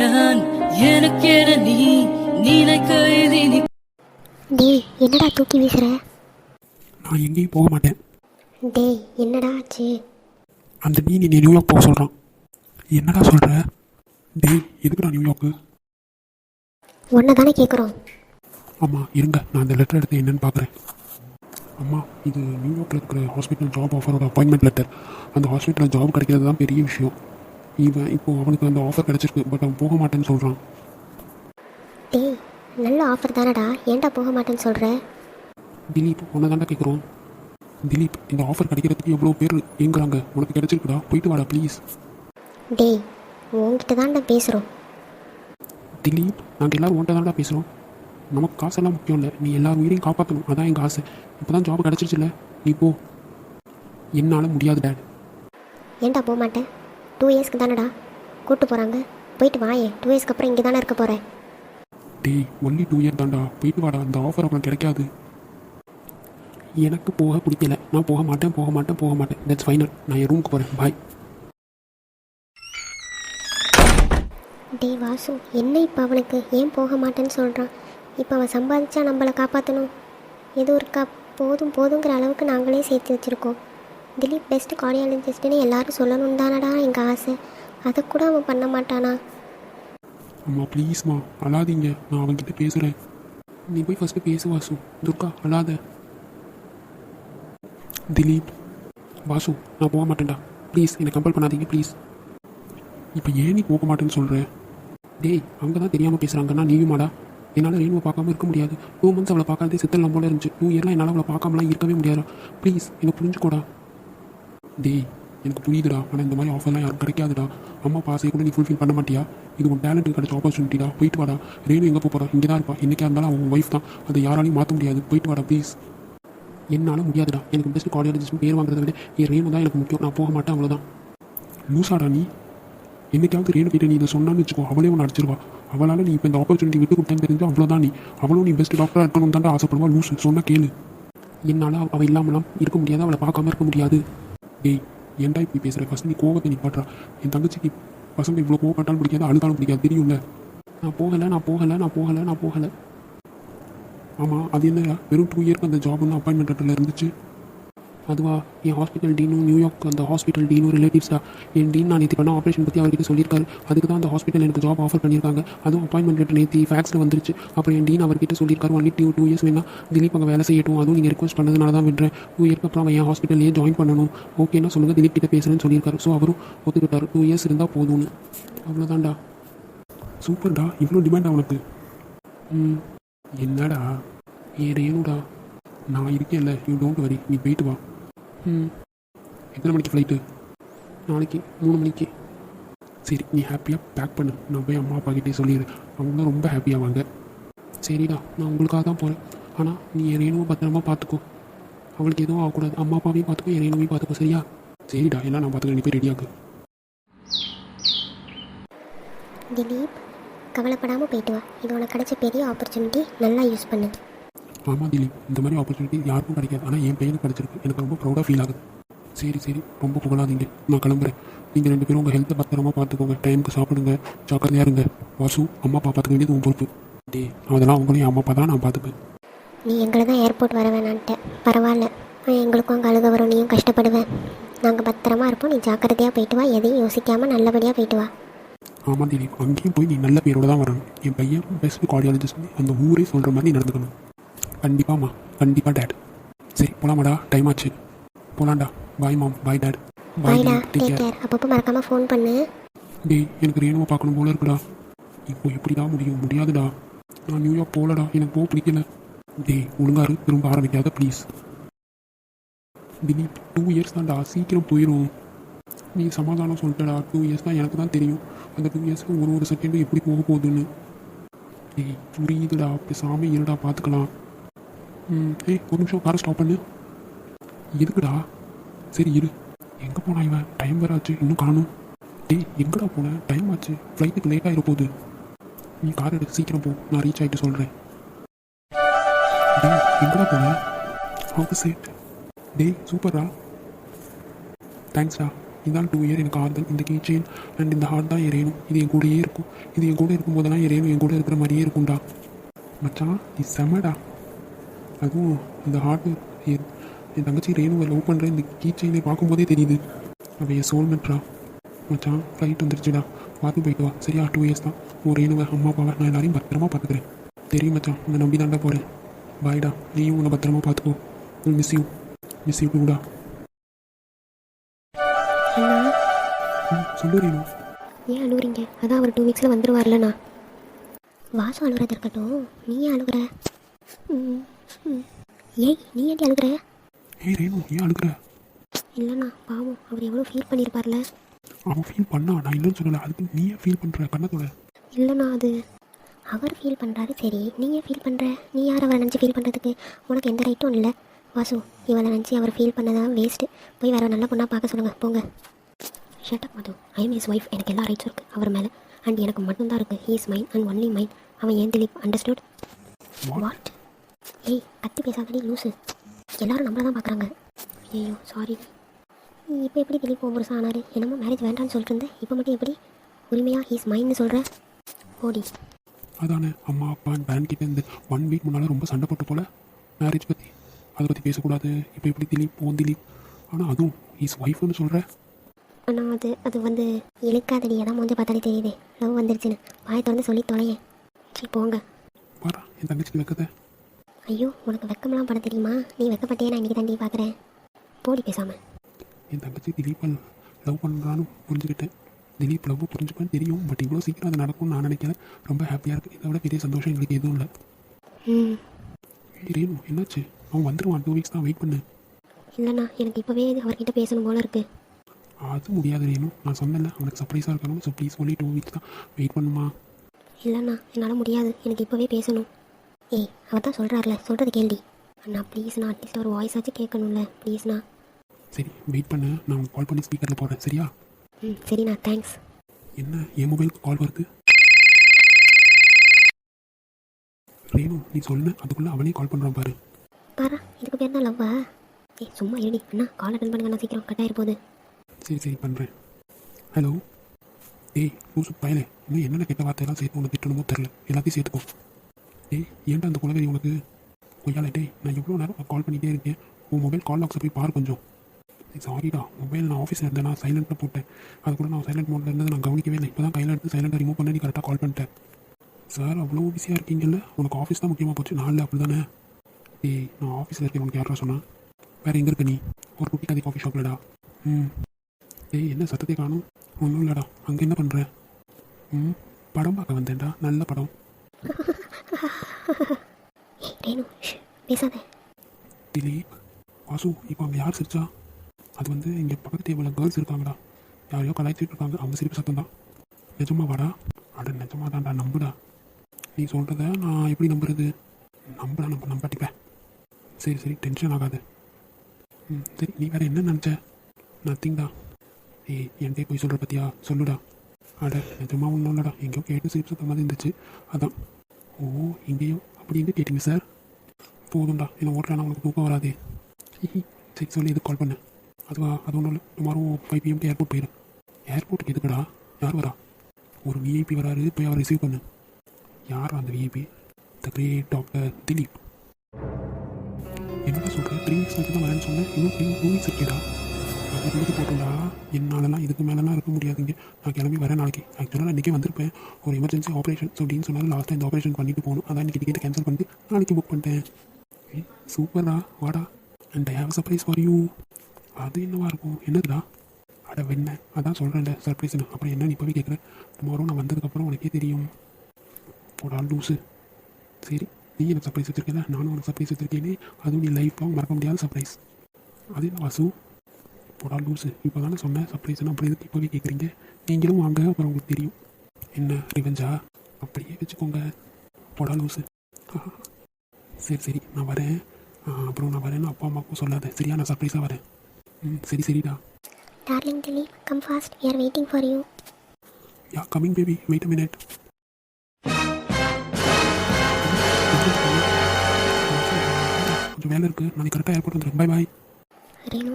நான் எனக்கென நீ நினைக்க இனி டேய் என்னடா தூக்கி வீசுற? நான் எங்கேயும் போக மாட்டேன். டேய் என்னடா ஆச்சு? அந்த நீ நீ நியூயார்க் போக சொல்கிறான் என்னடா சொல்கிற டேய் எதுக்குடா நியூயார்க்கு உன்னை தானே கேட்குறோம் ஆமாம் இருங்க. நான் அந்த லெட்டர் எடுத்து என்னன்னு பார்க்குறேன் அம்மா இது நியூயார்க்கில் இருக்கிற ஹாஸ்பிட்டல் ஜாப் ஆஃபரோட அப்பாயின்மெண்ட் லெட்டர் அந்த ஹாஸ்பிட்டலில் ஜாப் கிடைக்கிறது தான் பெரிய விஷயம். இவன் இப்போ அவனுக்கு அந்த ஆஃபர் கிடைச்சிருக்கு பட் அவன் போக மாட்டேன்னு சொல்கிறான் டேய் நல்ல ஆஃபர் தானடா. ஏன்டா போக மாட்டேன்னு சொல்கிற திலீப் உன்னை தாண்டா கேட்குறோம் திலீப் இந்த ஆஃபர் கிடைக்கிறதுக்கு எவ்வளோ பேர் ஏங்குறாங்க? உனக்கு கிடைச்சிருக்குடா. போயிட்டு வாடா ப்ளீஸ் டேய் உன்கிட்ட தான்டா பேசுகிறோம் திலீப் நாங்கள் எல்லாரும் உன்ட்ட தான்டா பேசுகிறோம் நமக்கு காசெல்லாம் முக்கியம் இல்லை. நீ எல்லார் உயிரையும் காப்பாற்றணும் அதான் எங்கள் ஆசை. இப்போ தான் ஜாப் கிடச்சிருச்சுல நீ போ. என்னால் முடியாது டேட் ஏன்டா போக மாட்டேன் டூ இயர்ஸ்க்கு தானடா. கூட்டு போகிறாங்க போயிட்டு வாயே. டூ இயர்ஸ்க்கு அப்புறம் இங்கே தானே இருக்க போகிறேன் டேய் ஒன்லி டூ இயர் தான்டா. போயிட்டு வாடா. அந்த ஆஃபர் உனக்கு கிடைக்காது. எனக்கு போக பிடிக்கல. நான் போக மாட்டேன் போக மாட்டேன் போக மாட்டேன். தட்ஸ் ஃபைனல் நான் என் ரூமுக்கு போகிறேன் பாய் டேய் வாசு என்ன இப்போ அவனுக்கு? ஏன் போக மாட்டேன்னு சொல்கிறான் இப்போ அவன் சம்பாதிச்சா நம்மளை காப்பாற்றணும் எதுவும் இருக்கா? போதும் போதுங்கிற அளவுக்கு நாங்களே சேர்த்து வச்சுருக்கோம். திலீப் பெஸ்ட் கார்டியாலஜிஸ்ட்னு எல்லாரும் சொல்லணும் தானடா எங்கள் ஆசை. அதை கூட அவன் பண்ண மாட்டானா? அம்மா ப்ளீஸ்மா அழாதீங்க. நான் அவன்கிட்ட பேசுகிறேன் நீ போய் ஃபஸ்ட்டு பேசு வாசு. துர்கா அழாத. திலீப் வாசு நான் போக மாட்டேன்டா. ப்ளீஸ் என்னை கம்பல் பண்ணாதீங்க ப்ளீஸ் இப்போ ஏன் நீ போக மாட்டேன்னு சொல்கிற டேய் அங்கே தான் தெரியாமல் பேசுகிறாங்கன்னா நீயுமாடா? என்னால் ரேணுவை பார்க்காம இருக்க முடியாது. டூ மந்த்ஸ் அவளை பார்க்காதே செத்தலாம் போல இருந்துச்சு. டூ இயர்லாம் என்னால் அவளை பார்க்காமலாம் இருக்கவே முடியாது ப்ளீஸ் என்னை புரிஞ்சுக்கோடா. டேய் எனக்கு புரியுதுடா. ஆனால் இந்த மாதிரி ஆஃபர்லாம் யாரும் கிடைக்காதுடா. அம்மா பாசையை கூட நீ ஃபுல்ஃபில் பண்ண மாட்டியா? இது உன் டேலண்ட் கிடைச்ச ஆப்பர்ச்சுனிட்டிடா போயிட்டு வாடா. ரேணு எங்கே போகிறா இங்கே தான் இருப்பா. என்றைக்கா இருந்தாலும் அவன் ஒய்ஃப் தான். அதை யாராலையும் மாற்ற முடியாது. போயிட்டு வாடா ப்ளீஸ் என்னால் முடியாதுடா. எனக்கு பெஸ்ட் கார்டியாலஜிஸ்ட் பேர் வாங்குறத விட என் ரேணு தான் எனக்கு முக்கியம். நான் போக மாட்டேன் அவ்வளோதான் லூசாடா நீ. என்னைக்காவது ரேணு கிட்ட நீ இதை சொன்னான்னு வச்சுக்கோ. அவளே உன்னை அடிச்சிருவா. அவளால் நீ இப்போ இந்த ஆப்பர்ச்சுனிட்டி விட்டு கொடுத்தேன்னு தெரிஞ்சு அவ்வளோதான் நீ. அவளும் நீ பெஸ்ட் டாக்டராக இருக்கணும் தான் ஆசைப்படுவா. லூஸ் சொன்னா கேளு. என்னால் அவள் இல்லாமலாம் இருக்க முடியாது. அவளை பார்க்காம இருக்க முடியாது. டேய் ஏன்டா இப்படி பேசுகிற ஃபஸ்ட் நீ கோவத்தை பாட்டுறா என் தங்கச்சிக்கு பசங்க இவ்வளோ கோவப்பட்டாலும் பிடிக்காது அழுதாலும் பிடிக்காது. தெரியும்ல? நான் போகலை நான் போகலை நான் போகலை நான் போகலை. ஆமாம் அது என்னடா? வெறும் டூ இயர்க்கு அந்த ஜாப் வந்து அப்பாயின்மெண்ட் லெட்டரில் இருந்துச்சு. அதுவா என் ஹாஸ்பிட்டல் டீனும் நியூயார்க் அந்த ஹாஸ்பிட்டல் டீனும் ரிலேட்டிவ்ஸ் தான் என் டீன் நான் நேற்று பண்ண ஆப்ரேஷன் பற்றி அவர்கிட்ட சொல்லியிருக்காரு. அதுக்கு தான் அந்த ஹாஸ்பிட்டல் எனக்கு ஜாப் ஆஃபர் பண்ணியிருக்காங்க. அதுவும் அப்பாயின்மெண்ட் லெட்டர் நேற்று ஃபேக்ஸில் வந்துருச்சு. அப்புறம் என் டீன் அவர்கிட்ட சொல்லியிருக்காரு ஒன்லி டூ டூ இயர்ஸ் வேணா திலீப் அங்கே வேலை செய்யட்டும். அதுவும் நீங்கள் ரெக்வஸ்ட் பண்ணதுனால தான் விடுறேன். டூ இயர்க்கு அப்புறம் அவன் என் ஹாஸ்பிட்டல்லையே ஜாயின் பண்ணணும். ஓகேன்னா சொல்லுங்கள் திலீப் கிட்ட பேசுகிறேன்னு சொல்லியிருக்காரு. ஸோ அவரும் ஒத்துக்கிட்டாரு. டூ இயர்ஸ் இருந்தால் போதும்னு. அவ்வளோதான்டா சூப்பர்டா. இவ்வளோ டிமாண்ட் அவனுக்கு ம். என்னடா? ஏ ரேணுடா நான் இருக்கேன்ல. யூ டோன்ட் வரி நீ போயிட்டு வா. ம். எத்தனை மணிக்கு ஃப்ளைட்டு நாளைக்கு மூணு மணிக்கு. சரி நீ ஹாப்பியாக பேக் பண்ணு. நான் போய் அம்மா அப்பா கிட்டே சொல்லிடு. அவங்க ரொம்ப ஹாப்பியாவாங்க சரிடா நான் உங்களுக்காக தான் போகிறேன் ஆனால் நீ என் ரேணுவை பத்திரமா பார்த்துக்கோ அவளுக்கு எதுவும் ஆகக்கூடாது. அம்மா அப்பாவையும் பார்த்துக்கோ என் ரேணுவையும் பார்த்துக்கோ சரியா? சரிடா எல்லாம் நான் பார்த்துக்கிறேன் நீ போய் ரெடியாகு திலீப் கவலைப்படாமல் போயிட்டு வா. இது உனக்கு கிடைச்ச பெரிய ஆப்பர்ச்சுனிட்டி நல்லா யூஸ் பண்ணு. ஆமாம் திலீப் இந்த மாதிரி ஆப்பர்ச்சுனிட்டி யாருக்கும் கிடைக்காது. ஆனால் என் பையனுக்கு கிடைச்சிருக்கு. எனக்கு ரொம்ப ப்ரௌடாக ஃபீல் ஆகுது. சரி சரி. ரொம்ப புகழாதீங்க. நான் கிளம்புறேன். நீங்கள் ரெண்டு பேரும் உங்கள் ஹெல்த்தை பத்திரமா பார்த்துக்கோங்க. டைமுக்கு சாப்பிடுங்க. ஜாக்கிரதையாக இருங்க. வாசு அம்மா அப்பா பார்த்துக்க வேண்டியது உன் பொறுப்பு. டே அதெல்லாம் உங்களையும் அம்மா அப்பா தான் நான் பார்த்துப்பேன். நீ எங்களை தான் ஏர்போர்ட் வர வேணான்ட்ட. பரவாயில்ல. எங்களுக்கும் அங்கே அழுக வரும். நீயும் கஷ்டப்படுவேன் நாங்கள் பத்திரமா இருப்போம். நீ ஜாக்கிரதையாக போயிட்டு வா. எதையும் யோசிக்காமல் நல்லபடியாக போயிட்டு வா. ஆமாம் திலீப் அங்கேயும் போய் நீ நல்ல பேரோட தான் வரணும். என் பையன் பெஸ்ட் கார்டியாலஜிஸ்ட் அந்த ஊரே சொல்கிற மாதிரி நடந்துக்கணும். கண்டிப்பாம்மா கண்டிப்பாக டேட் சரி போலாமாடா? டைம் ஆச்சு. போலாம்டா. பாய் மாம் பாய் டேட் பாய் பாய்டா டேக் கேர் அப்பப்போ மறக்காமல் ஃபோன் பண்ணு. டேய் எனக்கு ரேணுவை பார்க்கணும் போல இருக்குடா. இப்போ எப்படிடா முடியும்? முடியாதுடா. நான் நியூயார்க் போகலடா எனக்கு போக பிடிக்கல. டேய் ஒழுங்காரு. திரும்ப ஆரம்பிக்காத ப்ளீஸ் திலீப் டூ இயர்ஸ் தான்டா. சீக்கிரம் போயிடும் நீ சமாதானம் சொல்லிட்டடா. டூ இயர்ஸ் தான் எனக்கு தான் தெரியும். அந்த டூ இயர்ஸ்க்கு ஒரு ஒரு செகண்டும் எப்படி போக போகுதுன்னு. டேய் புரியுதுடா. பேசாம இருடா பார்த்துக்கலாம் ஏய் ஒரு நிமிஷம் காரை ஸ்டாப் பண்ணு. எதுக்குடா? சரி இரு. எங்கே போனா இவன்? டைம் வேற ஆச்சு இன்னும் காணும். டேய் எங்கடா போன? டைம் ஆச்சு. ஃப்ளைட்டுக்கு லேட் ஆகிட போகுது நீ கார் எடுத்து சீக்கிரம் போ. நான் ரீச் ஆகிட்டு சொல்கிறேன் டேய் எங்கடா போன? ஆப்போசிட் டேய் சூப்பர்டா தேங்க்ஸ்டா இதான் டூ இயர் எனக்கு ஆறுதல். இந்த கீ செயின் அண்ட் இந்த ஹார்ட் தான் எறையணும் இது என் கூடயே இருக்கும். இது என் கூட இருக்கும் போதெல்லாம் எறையணும் என் கூட இருக்கிற மாதிரியே இருக்கும்டா. மச்சான் நீ செமடா. அதுவும் இந்த ஹார்ட் என் என் தங்கச்சி ரேணுவை லவ் பண்ணுற இந்த கீ செயினை பார்க்கும்போதே தெரியுது. அவள் என் சோல்மெட்ரா மச்சான் ஃப்ளைட் வந்துருச்சுடா. பார்த்து போயிட்டு வா. சரியா டூ இயர்ஸ் தான். உன் ரேணுவை அம்மா அப்பாவை நான் எல்லாரையும் பத்திரமா பார்த்துக்கிறேன். தெரியும் மச்சான். உன்னை நம்பி தாண்டா போகிறேன் பாய்டா நீயும் உன்னை பத்திரமா பார்த்துக்கோ. மிஸ் யூ மிஸ் யூ டூடா சொல்லு ரேணு. ஏன் அழுகுறீங்க அதான் அவர் டூ வீக்ஸில் வந்துருவார்லண்ணா. வாசம் அழுகுறது இருக்கட்டும். நீ ஏன் அழுகுற. ஏய் நீ ஏன்டி அழுகுற? ஏய் ரேணு ஏன் அழுகுற? இல்லைண்ணா பாவம் அவர் எவ்வளோ ஃபீல் பண்ணியிருப்பார்ல அவன் ஃபீல் பண்ணா நான் இல்லைன்னு சொல்லலை அதுக்கு நீ ஏன் ஃபீல் பண்ணுற கண்ணத்தோட? இல்லைண்ணா அது அவர் ஃபீல் பண்ணுறாரு சரி. நீ ஏன் ஃபீல் பண்ணுற நீ யார் அவரை நினச்சி ஃபீல் பண்ணுறதுக்கு உனக்கு எந்த ரைட்டும் இல்லை. வாசு இவளை நினச்சி அவர் ஃபீல் பண்ணதான் வேஸ்ட்டு போய் வேற நல்ல பொண்ணாக பார்க்க சொல்லுங்கள் போங்க. Shut up Madhu. I am is wife எனக்கு எல்லா ரைட்ஸும் இருக்குது அவர் மேலே. அண்ட் எனக்கு மட்டும்தான் இருக்குது he is mine and only mine அவன் ஏன் திலீப்? அண்டர்ஸ்டுட் வாட் ஏய் கத்தி பேசாதடி லூசு. எல்லாரும் நம்மள தான் பார்க்குறாங்க ஐயோ சாரி இப்போ எப்படி திலீப் உன் புருஷன் ஆனாரு? என்னமோ மேரேஜ் வேண்டாம்னு சொல்லிட்டு இருந்தேன் இப்போ மட்டும் எப்படி? உரிமையாக ஹீஸ் மைன்னு சொல்கிற ஓடி அதானே அம்மா அப்பா பேரண்ட் கிட்ட இந்த ஒன் வீக் முன்னால் ரொம்ப சண்டை போட்டு போல. மேரேஜ் பற்றி அதை பற்றி பேசக்கூடாது. இப்போ எப்படி திலீப் ஓன் திலீப்? ஆனால் அதுவும் இஸ் ஒய்ஃப்னு சொல்கிற ஆனால் அது அது வந்து இழுக்காதடி. அதான் மூஞ்ச பார்த்தாலே தெரியுதே. லவ் வந்துருச்சுன்னு. வாயை திறந்து சொல்லி தொலையேன். சரி போங்க. பாரா என் தங்கச்சிக்கு வைக்கத ஐயோ உனக்கு வெக்கமெல்லாம் பட தெரியுமா? நீ வெக்கப்பட்டியே நான் இன்றைக்கி தண்டி பார்க்குறேன். போடி பேசாமல் என் தங்கச்சி திலீப்பை லவ் பண்ணுறான்னு புரிஞ்சுக்கிட்டேன். திலீப் லவ் புரிஞ்சுப்பேன்னு தெரியும். பட் இவ்வளோ சீக்கிரம் அது நடக்கும்னு நான் நினைக்கிறேன் ரொம்ப ஹாப்பியாக இருக்குது இதை விட பெரிய சந்தோஷம் எங்களுக்கு எதுவும் இல்லை. ரேணு என்னாச்சு? அவன் வந்துடுவான் டூ வீக்ஸ் தான் வெயிட் பண்ணு இல்லைண்ணா எனக்கு இப்போவே அவர்கிட்ட பேசணும் போல இருக்குது அது முடியாது ரேணு நான் சொன்னேன்ல அவனுக்கு சர்ப்ரைஸாக இருக்கணும் so please only two weeks தான் வெயிட் பண்ணுமா? இல்லைண்ணா என்னால் முடியாது. எனக்கு இப்போவே பேசணும். ஏய் அவர் தான் சொல்கிறாருல சொல்கிறது கேள்வி அண்ணா ப்ளீஸ்ண்ணா அட்லீஸ்ட் ஒரு வாய்ஸ் ஆச்சு கேட்கணும்ல ப்ளீஸ்ண்ணா சரி வெயிட் பண்ணு. நான் உனக்கு கால் பண்ணி ஸ்பீக்கரில் போடுறேன் சரியா? ம் சரிண்ணா தேங்க்ஸ் என்ன என் மொபைலுக்கு கால் வருது? ரேணு நீ சொல்லு அதுக்குள்ளே அவனே கால் பண்ணுறான் பாரு. பாரா இதுக்கு பேர் தான் லவ்வா? ஏய் சும்மா இருடி அண்ணா கால் அட்டன் பண்ணுங்கண்ணா சீக்கிரம் கட் ஆயிரு போகுது. சரி சரி பண்ணுறேன் ஹலோ ஏய் லூசு பயலே இன்னும் என்னென்ன கெட்ட வார்த்தையெல்லாம் சேர்த்து உனக்கு திட்டணுமோ தெரில எல்லாத்தையும் சேர்த்துக்கோ. ஏய் ஏன்டா அந்த குழந்தை உனக்கு? கொய்யால டேய் நான் எவ்வளோ நேரம் கால் பண்ணிகிட்டே இருக்கேன். உன் மொபைல் கால் பாக்ஸை போய் பாரு கொஞ்சம். சாரிடா மொபைல் நான் ஆஃபீஸில் இருந்தேன் நான் சைலண்ட்டில் போட்டேன். அது கூட நான் சைலண்ட் மோடில் இருந்தது நான் கவனிக்கவே இல்லை. இப்போ தான் கையில் எடுத்து சைலண்டாக ரிமூவ் பண்ணி கரெக்டாக கால் பண்ணிட்டேன். சார் அவ்வளோ பிஸியாக இருக்கீங்கல்ல? உனக்கு ஆஃபீஸ் தான் முக்கியமாக போச்சு. நாளில் அப்படி தானே ஏய் நான் ஆஃபீஸில் இருக்கேன் உனக்கு யாரா சொன்னால் வேறு எங்கே இருக்க நீ? ஒரு குட்டி கதை காஃபி ஷாப்லடா ம். ஏய் என்ன சத்தத்தை காணும்? ஒன்றும் இல்லைடா. அங்கே என்ன பண்ணுற ம் படம் பார்க்க வந்தேன்டா. நல்ல படம். ரேணு பேசாத. திலீப் வாசு இப்போ அங்கே யார் சிரிச்சா? அது வந்து இங்கே பக்கத்து டேபிளில் கேர்ள்ஸ் இருக்காங்கடா. யாரையோ கலாய்ச்சிட்டு இருக்காங்க. அவங்க சிரிப்பு சத்தம் தான் நிஜமா வாடா? அட நிஜமா தான்டா நம்புடா. நீ சொல்கிறத நான் எப்படி நம்புறது? நம்படா நம்ப நம்பாட்டிப்பேன் சரி சரி டென்ஷன் ஆகாது. ம் சரி நீ வேறு என்ன நினச்ச? நத்திங்டா ஏய் என்கிட்ட போய் சொல்கிற பற்றியா சொல்லுடா. அட நிஜமா ஒன்றும் இல்லைடா. எங்கேயோ கேட்டு சிரிப்பு சத்தம் மாதிரி இருந்துச்சு. அதான். ஓ இங்கேயோ? அப்படி எங்கே கேட்டீங்க சார் போதும்டா என்ன ஓட்டலாம் உங்களுக்கு தூக்கம் வராதே. சரி சொல்லி எதுக்கு கால் பண்ணேன் அதுவா அது ஒன்றும் இல்லை. டுமாரோ ஃபைவ் பிஎம்க்கு ஏர்போர்ட் போயிடும் ஏர்போர்ட்டுக்கு எதுக்குடா? யார் வரா? ஒரு விஐபி வராரு போய் அவரை ரிசீவ் பண்ணு. யார் அந்த VIP the great doctor Dilip. என்னடா சொல்கிறேன் த்ரீ வீக்ஸ் வச்சு தான் வரேன்னு சொன்னேன் இன்னும் த்ரீ டூ வீக்ஸ் இருக்கேடா. அதை இருந்துட்டு போட்டுண்டா என்னாலலாம் இதுக்கு மேலெலாம் இருக்க முடியாதுங்க. நான் கிளம்பி வரேன் நாளைக்கு. ஆக்சுவலாக நான் இன்றைக்கி வந்திருப்பேன். ஒரு எமர்ஜென்சி ஆப்ரேஷன் ஸோ அப்படின்னு சொன்னாலும் லாஸ்ட்டாக இந்த ஆப்ரேஷன் பண்ணிட்டு போகணும். அதான் இன்றைக்கி டிக்கெட் கேன்சல் பண்ணிட்டு நாளைக்கு புக் பண்ணிட்டேன். சூப்பரா வாடா. And I have surprise for you அது என்னவா இருக்கும்? என்னதுடா? அட வெண்ண அதான் சொல்கிறேன்ல சர்ப்ரைஸ்னு அப்புறம் என்ன நீ இப்போவே கேட்குறேன் டுமாரோ நான் வந்ததுக்கப்புறம் உனக்கே தெரியும். போடா லூஸு சரி நீ எனக்கு சர்ப்ரைஸ் வச்சுருக்கேன் நானும் உனக்கு சர்ப்ரைஸ் வச்சுருக்கேனே. அதுவும் நீ லைஃப் லாங் மறக்க முடியாத சர்ப்ரைஸ் அது என்ன வாசு போடா லூஸு இப்போ தானே சொன்னேன். சர்ப்ரைஸ்னு அப்படி எதுக்கு இப்போவே கேட்குறீங்க நீங்களும் வாங்க அப்புறம் உங்களுக்கு தெரியும். என்ன ரிவெஞ்சா அப்படியே வச்சுக்கோங்க. போடா லூஸு. சரி சரி. நான் வரேன். அப்புறம் நான் வரேன்னு அப்பா அம்மாவுக்கும் சொல்லாத. சரியா? நான் சர்ப்ரைஸாக வரேன். ம் சரி சரிடா. Darling Dilip come fast we are waiting for you yeah coming baby wait a minute கொஞ்சம் வேலை இருக்குது நாளைக்கு கரெக்டாக ஏர்போர்ட் வந்துடும் பை பாய் ரேணு